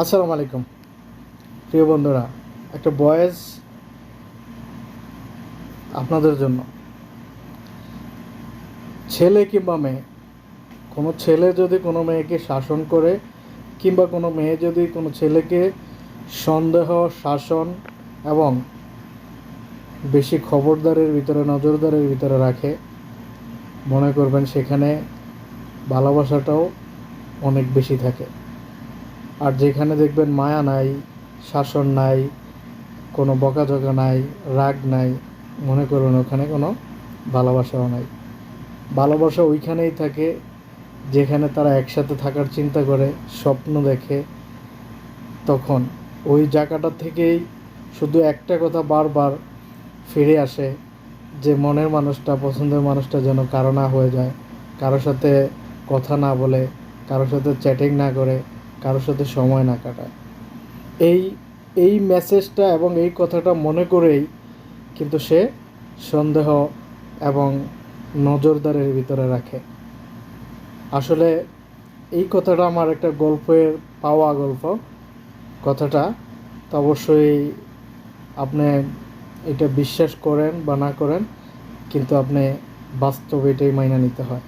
আসসালামু আলাইকুম। প্রিয় বন্ধুরা, একটা বয়েস আপনাদের জন্য। ছেলে কিংবা মেয়ে, কোনো ছেলে যদি কোনো মেয়েকে শাসন করে কিংবা কোনো মেয়ে যদি কোনো ছেলেকে সন্দেহ, শাসন এবং বেশি খবরদারের ভিতরে, নজরদারের ভিতরে রাখে, মনে করবেন সেখানে ভালোবাসাটাও অনেক বেশি থাকে। আর যেখানে দেখবেন মায়া নাই, শাসন নাই, কোনো বকাঝকা নাই, রাগ নাই, মনে করুন ওখানে কোনো ভালোবাসাও নাই। ভালোবাসা ওইখানেই থাকে যেখানে তারা একসাথে থাকার চিন্তা করে, স্বপ্ন দেখে। তখন ওই জায়গাটা থেকেই শুধু একটা কথা বারবার ফিরে আসে যে মনের মানুষটা, পছন্দের মানুষটা যেন কারও না হয়ে যায় কারোর সাথে কথা না বলে কারোর সাথে চ্যাটিং না করে কারোর সাথে সময় না কাটায়। এই এই মেসেজটা এবং এই কথাটা মনে করেই কিন্তু সে সন্দেহ এবং নজরদারের ভিতরে রাখে। আসলে এই কথাটা আমার একটা গল্পের পাওয়া গল্প। কথাটা তো অবশ্যই আপনি এটা বিশ্বাস করেন বা না করেন, কিন্তু আপনি বাস্তবে এটাই মাইনা নিতে হয়।